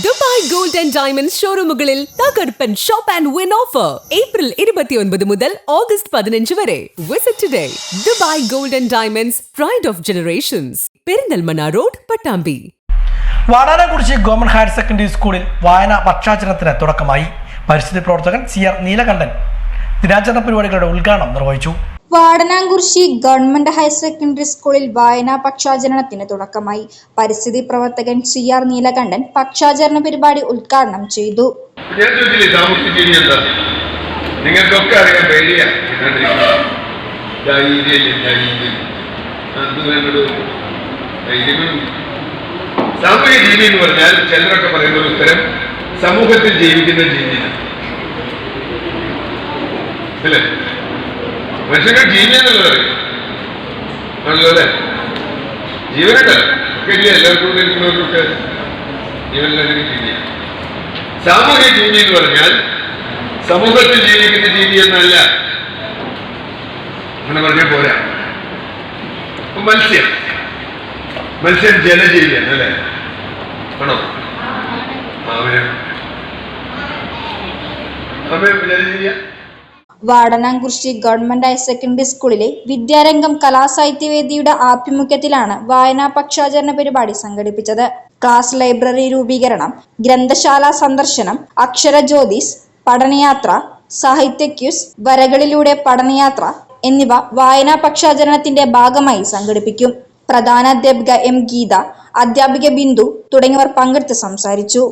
Dubai gold and diamond ഷോറൂമുകളിൽ തകർപ്പൻ shop and win offer. April ഇരുപത്തിയൊൻപത് മുതൽ ഓഗസ്റ്റ് പതിനഞ്ച് വരെ. Visit today Dubai Gold and Diamonds pride of generations Perinthalmanna road Pattambi. Vadanakurissi government higher secondary സ്കൂളിൽ വായന പക്ഷാചരണത്തിന് തുടക്കമായി. പരിസ്ഥിതി പ്രവർത്തകൻ സി ആർ നീലകണ്ഠൻ. ദിനാചരണ പരിപാടികളുടെ ഉദ്ഘാടനം നിർവഹിച്ചു. വാടനാംകുറിശി ഗവൺമെന്റ് ഹയർ സെക്കൻഡറി സ്കൂളിൽ വായനാ പക്ഷാചരണത്തിന് തുടക്കമായി. പരിസ്ഥിതി പ്രവർത്തകൻ സി ആർ നീലകണ്ഠൻ പക്ഷാചരണ പരിപാടി ഉദ്ഘാടനം ചെയ്തു. പറയുന്ന ഉത്തരം സമൂഹത്തിൽ ജീവിക്കുന്ന ജീവിതം അല്ലേ? മനുഷ്യനെ ജീവി എന്നുള്ളത് ആണല്ലോ അല്ലേ? ജീവനുണ്ട് ഇല്ല? എല്ലാവർക്കും ഇരിക്കുന്നവർക്കൊക്കെ ജീവനല്ലെങ്കിൽ ജീവിയ സാമൂഹ്യ ജീവി എന്ന് പറഞ്ഞാൽ സമൂഹത്തിൽ ജീവിക്കുന്ന ജീവി എന്നല്ല. അങ്ങനെ പറഞ്ഞാൽ പോരാ. മത്സ്യം. മത്സ്യം ജലജീവിയാണ് അല്ലെ ആണോ? അവന് അവൻ ജലജീവിയാണ് വാടനാംകുറിശി ഗവൺമെന്റ് ഹയർ സെക്കൻഡറി സ്കൂളിലെ വിദ്യാരംഗം കലാസാഹിത്യവേദിയുടെ ആഭിമുഖ്യത്തിലാണ് വായനാ പക്ഷാചരണ പരിപാടി സംഘടിപ്പിച്ചത്. ക്ലാസ് ലൈബ്രറി രൂപീകരണം ഗ്രന്ഥശാല സന്ദർശനം അക്ഷരജ്യോതിസ് പഠനയാത്ര സാഹിത്യ ക്യൂസ് വരകളിലൂടെ പഠനയാത്ര എന്നിവ വായനാ പക്ഷാചരണത്തിന്റെ ഭാഗമായി സംഘടിപ്പിക്കും. പ്രധാന അധ്യാപിക എം ഗീത അധ്യാപിക ബിന്ദു തുടങ്ങിയവർ പങ്കെടുത്ത് സംസാരിച്ചു.